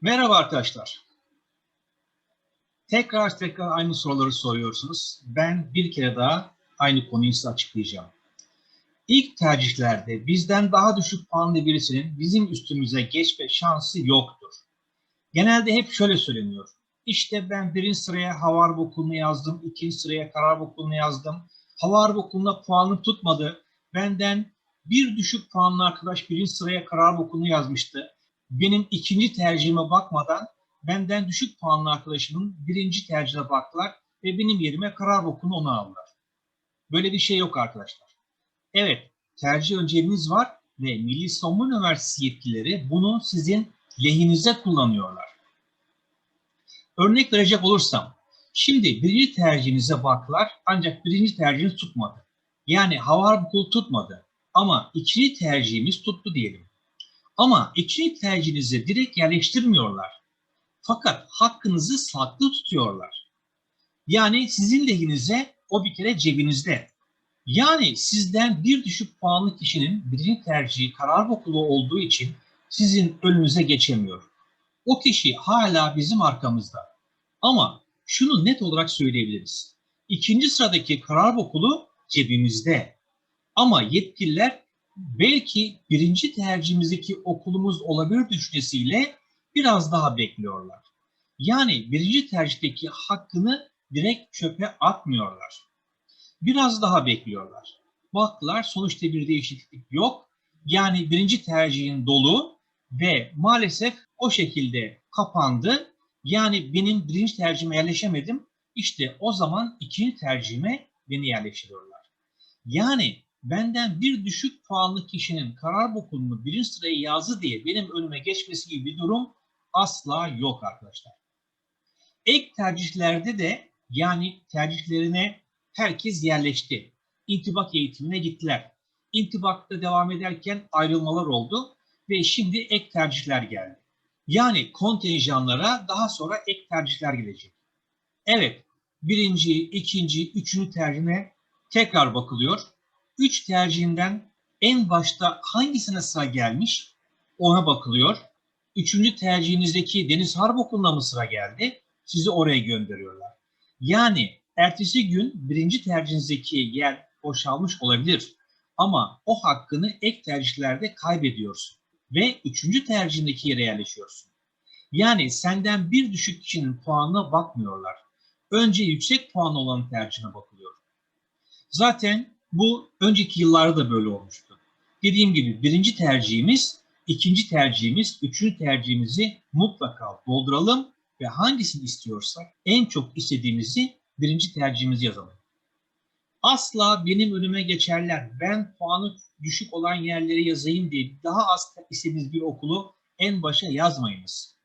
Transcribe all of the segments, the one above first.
Merhaba arkadaşlar. Tekrar tekrar aynı soruları soruyorsunuz. Ben bir kere daha aynı konuyu size açıklayacağım. İlk tercihlerde bizden daha düşük puanlı birisinin bizim üstümüze geçme şansı yoktur. Genelde hep şöyle söyleniyor. İşte ben birinci sıraya Havarp Okulu'nu yazdım, ikinci sıraya Karar Okulu'nu yazdım. Havarp Okulu'na puanım tutmadı. Benden bir düşük puanlı arkadaş birinci sıraya Karar Okulu'nu yazmıştı benim ikinci tercihime bakmadan benden düşük puanlı arkadaşımın birinci tercihine baktılar ve benim yerime karar okunu onu aldılar. Böyle bir şey yok arkadaşlar. Evet, tercih önceliğiniz var ve Milli Savunma Üniversitesi yetkilileri bunu sizin lehinize kullanıyorlar. Örnek verecek olursam, şimdi birinci tercihinize baktılar ancak birinci tercihiniz tutmadı. Yani hava okulu tutmadı ama ikinci tercihimiz tuttu diyelim. Ama ikinci tercihinizi direkt yerleştirmiyorlar. Fakat hakkınızı saklı tutuyorlar. Yani sizin lehinize o bir kere cebinizde. Yani sizden bir düşük puanlı kişinin birinci tercihi karar okulu olduğu için sizin önünüze geçemiyor. O kişi hala bizim arkamızda. Ama şunu net olarak söyleyebiliriz. İkinci sıradaki karar okulu cebimizde. Ama yetkililer belki birinci tercihimizdeki okulumuz olabilir düşüncesiyle biraz daha bekliyorlar. Yani birinci tercihteki hakkını direkt çöpe atmıyorlar. Biraz daha bekliyorlar. Baktılar sonuçta bir değişiklik yok. Yani birinci tercihin dolu ve maalesef o şekilde kapandı. Yani benim birinci tercihime yerleşemedim. İşte o zaman ikinci tercihime beni yerleştiriyorlar. Yani benden bir düşük puanlı kişinin karar okulunu birinci sıraya yazdı diye benim önüme geçmesi gibi bir durum asla yok arkadaşlar. Ek tercihlerde de yani tercihlerine herkes yerleşti. İntibak eğitimine gittiler. İntibakta devam ederken ayrılmalar oldu ve şimdi ek tercihler geldi. Yani kontenjanlara daha sonra ek tercihler gelecek. Evet, birinci, ikinci, üçüncü tercihine tekrar bakılıyor 3 tercihinden en başta hangisine sıra gelmiş ona bakılıyor. Üçüncü tercihinizdeki Deniz Harp Okulu'na mı sıra geldi? Sizi oraya gönderiyorlar. Yani ertesi gün birinci tercihinizdeki yer boşalmış olabilir. Ama o hakkını ek tercihlerde kaybediyorsun. Ve üçüncü tercihindeki yere yerleşiyorsun. Yani senden bir düşük kişinin puanına bakmıyorlar. Önce yüksek puan olan tercihine bakılıyor. Zaten bu önceki yıllarda da böyle olmuştu. Dediğim gibi birinci tercihimiz, ikinci tercihimiz, üçüncü tercihimizi mutlaka dolduralım ve hangisini istiyorsak en çok istediğimizi birinci tercihimizi yazalım. Asla benim önüme geçerler, ben puanı düşük olan yerleri yazayım diye daha az istediğiniz bir okulu en başa yazmayınız.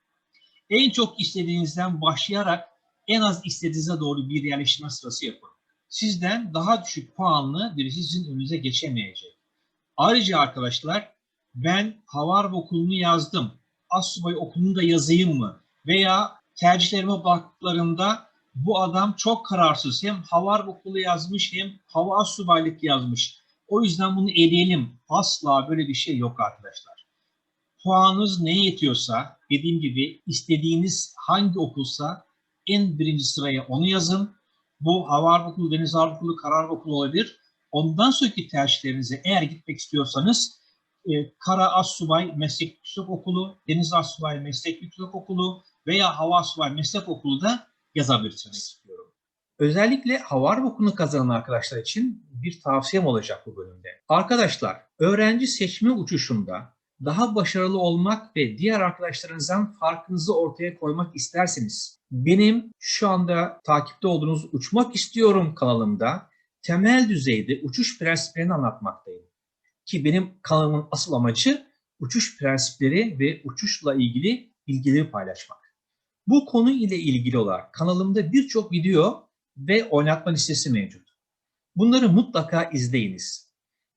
En çok istediğinizden başlayarak en az istediğinize doğru bir yerleştirme sırası yapın sizden daha düşük puanlı birisi sizin önünüze geçemeyecek. Ayrıca arkadaşlar ben Havarp okulunu yazdım. Assubay okulunu da yazayım mı? Veya tercihlerime baktıklarında bu adam çok kararsız. Hem Havarp okulu yazmış hem hava asubaylık yazmış. O yüzden bunu eleyelim. Asla böyle bir şey yok arkadaşlar. Puanınız ne yetiyorsa dediğim gibi istediğiniz hangi okulsa en birinci sıraya onu yazın bu hava okulu, deniz harp okulu, karar okulu olabilir. Ondan sonraki tercihlerinize eğer gitmek istiyorsanız e, Kara Assubay Meslek Yüksek Okulu, Deniz Assubay Meslek Yüksek Okulu veya Hava Assubay Meslek Okulu da yazabilirsiniz istiyorum. Özellikle hava harp okulunu kazanan arkadaşlar için bir tavsiyem olacak bu bölümde. Arkadaşlar, öğrenci seçme uçuşunda daha başarılı olmak ve diğer arkadaşlarınızdan farkınızı ortaya koymak isterseniz benim şu anda takipte olduğunuz Uçmak İstiyorum kanalımda temel düzeyde uçuş prensiplerini anlatmaktayım. Ki benim kanalımın asıl amacı uçuş prensipleri ve uçuşla ilgili bilgileri paylaşmak. Bu konu ile ilgili olarak kanalımda birçok video ve oynatma listesi mevcut. Bunları mutlaka izleyiniz.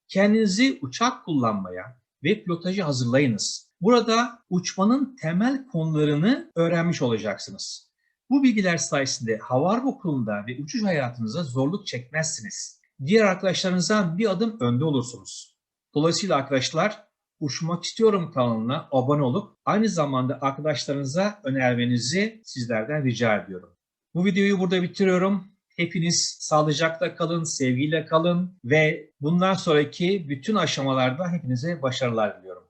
Kendinizi uçak kullanmaya ve pilotajı hazırlayınız. Burada uçmanın temel konularını öğrenmiş olacaksınız. Bu bilgiler sayesinde hava okulunda ve uçuş hayatınıza zorluk çekmezsiniz. Diğer arkadaşlarınızdan bir adım önde olursunuz. Dolayısıyla arkadaşlar Uçmak istiyorum kanalına abone olup aynı zamanda arkadaşlarınıza önermenizi sizlerden rica ediyorum. Bu videoyu burada bitiriyorum. Hepiniz sağlıcakla kalın, sevgiyle kalın ve bundan sonraki bütün aşamalarda hepinize başarılar diliyorum.